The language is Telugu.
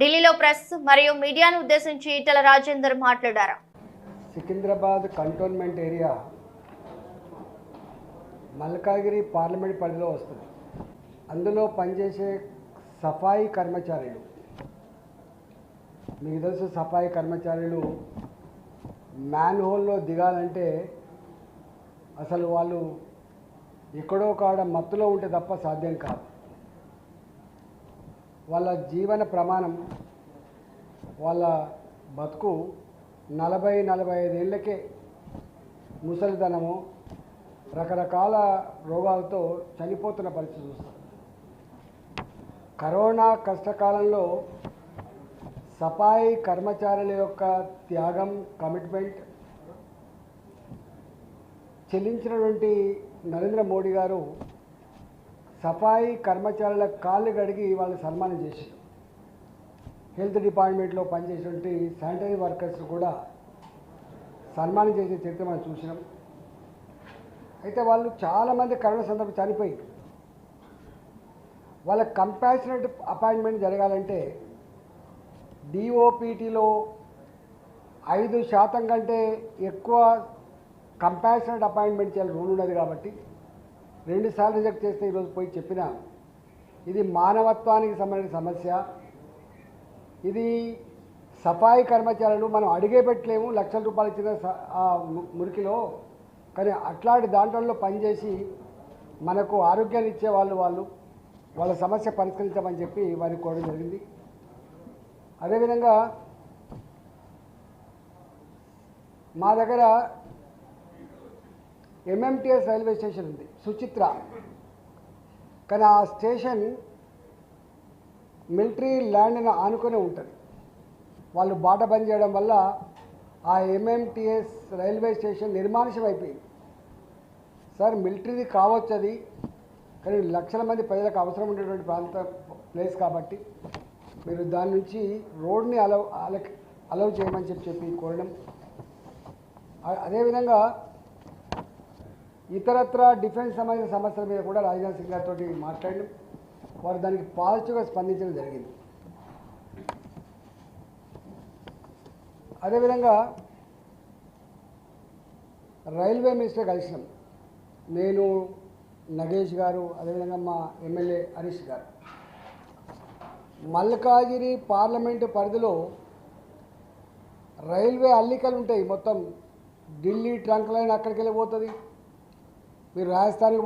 ఢిల్లీలో ప్రెస్ మరియు మీడియాను ఉద్దేశించి ఈటల రాజేందర్ మాట్లాడారు. Secunderabad cantonment area Malkajgiri parliament పరిధిలో వస్తుంది. అందులో పనిచేసే సఫాయి కర్మచారులు మీకు తెలుసు సఫాయి కర్మచారులు మ్యాన్ హోల్లో దిగాలంటే అసలు వాళ్ళు ఎక్కడో కాడ మత్తులో ఉంటే తప్ప సాధ్యం కాదు. వాళ్ళ జీవన ప్రమాణం వాళ్ళ బతుకు నలభై నలభై ఐదేళ్ళకే ముసలిదనము రకరకాల రోగాలతో చనిపోతున్న పరిస్థితి చూస్తారు కరోనా కష్టకాలంలో సఫాయి కర్మచారుల యొక్క త్యాగం కమిట్మెంట్ చెల్లించినటువంటి నరేంద్ర మోడీ గారు సఫాయి కర్మచారుల కాళ్ళు కడిగి వాళ్ళు సన్మానం చేశారు హెల్త్ డిపార్ట్మెంట్లో పనిచేసేటువంటి శానిటరీ వర్కర్స్ కూడా సన్మానం చేసే చరిత్ర మనం చూసినాం. అయితే వాళ్ళు చాలామంది కరోనా సందర్భం చనిపోయి వాళ్ళ కంపాషనెట్ అపాయింట్మెంట్ జరగాలంటే డిఓపిటీలో ఐదు శాతం కంటే ఎక్కువ కంపాషనెట్ అపాయింట్మెంట్ చేయాలి. రూల్ ఉన్నది కాబట్టి రెండుసార్లు రిజెక్ట్ చేస్తే ఈరోజు పోయి చెప్పిన ఇది మానవత్వానికి సంబంధించిన సమస్య ఇది సఫాయి కర్మచారులు మనం అడిగే పెట్టలేము లక్షల రూపాయలు ఇచ్చిన స- ఆ ము- మురికిలో కానీ అట్లాంటి దాంట్లో పనిచేసి మనకు ఆరోగ్యాన్ని ఇచ్చే వాళ్ళు వాళ్ళు వాళ్ళ సమస్య పరిష్కరించమని చెప్పి వారికి కోరడం జరిగింది. అదేవిధంగా మా దగ్గర ఎంఎంటీఎస్ రైల్వే స్టేషన్ ఉంది సుచిత్ర కానీ ఆ స్టేషన్ మిలిటరీ ల్యాండ్ని ఆనుకొని ఉంటుంది. వాళ్ళు బాట బంద్ చేయడం వల్ల ఆ ఎంఎంటీఎస్ రైల్వే స్టేషన్ నిర్మానుషం అయిపోయింది. సార్ మిలిటరీది కావచ్చు అది కానీ లక్షల మంది ప్రజలకు అవసరం ఉండేటువంటి ప్రాంత ప్లేస్ కాబట్టి మీరు దాని నుంచి రోడ్ని అలవ్ అలక్ అలవ్ చేయమని చెప్పి చెప్పి కోరడం. అదేవిధంగా ఇతరత్ర డిఫెన్స్ సంబంధించిన సమస్యల మీద కూడా రాజ్నాథ్ సింగ్ గారితో మాట్లాడడం వారు దానికి పాజిటివ్గా స్పందించడం జరిగింది. అదేవిధంగా రైల్వే మినిస్టర్ కలిసినాం. నేను నగేష్ గారు అదేవిధంగా మా ఎమ్మెల్యే హరీష్ గారు. మల్కాజిరి పార్లమెంటు పరిధిలో రైల్వే అల్లికలు ఉంటాయి. మొత్తం ఢిల్లీ ట్రంక్ లైన్ అక్కడికి వెళ్ళిపోతుంది మీరు రాజస్థాన్కి పో